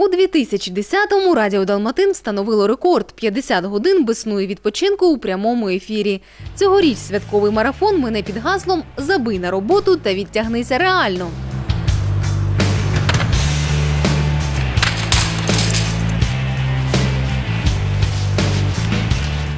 У 2010-му Радіо Далматин встановило рекорд 50 годин без сну і відпочинку у прямому ефірі. Цьогоріч святковий марафон мине під гаслом Забий на роботу та відтягнися реально.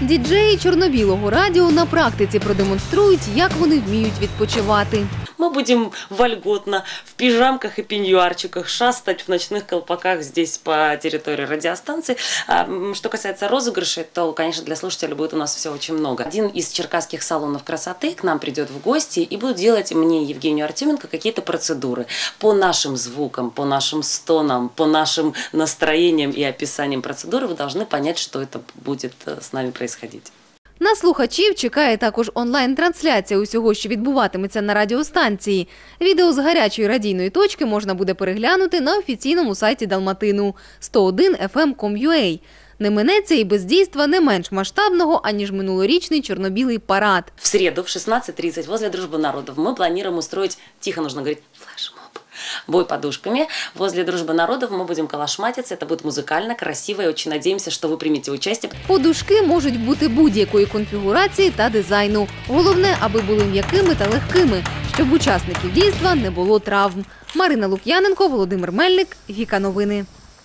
Діджеї чорно-білого радіо на практиці продемонструють, як вони вміють відпочивати. Мы будем вольготно в пижамках и пеньюарчиках шастать в ночных колпаках здесь по территории радиостанции. А, Что касается розыгрышей, то, конечно, для слушателей будет у нас все очень много. Один из черкасских салонов красоты к нам придет в гости и будет делать мне, Евгению Артеменко, какие-то процедуры по нашим звукам, по нашим стонам, по нашим настроениям и описаниям процедуры. Вы должны понять, что это будет э, с нами происходить. На слухачів чекає також онлайн-трансляція усього, що відбуватиметься на радіостанції. Відео з гарячої радійної точки можна буде переглянути на офіційному сайті Далматину 101fm.com.ua. Не минеться і бездійства не менш масштабного, аніж минулорічний чорно-білий парад. В среду в 16.30 возле Дружбы народов мы планируем устроить, тихо нужно говорить, флешмоб Бой подушками. Возле Дружбы народов мы будем калашматиться. Это будет музыкально, красиво. И очень надеемся, что вы примете участие. Подушки можуть бути будь-якої конфігурації та дизайну. Головне, аби були м'якими та легкими, щоб у учасників дійства не було травм. Марина Лук'яненко, Володимир Мельник, Віка Новини.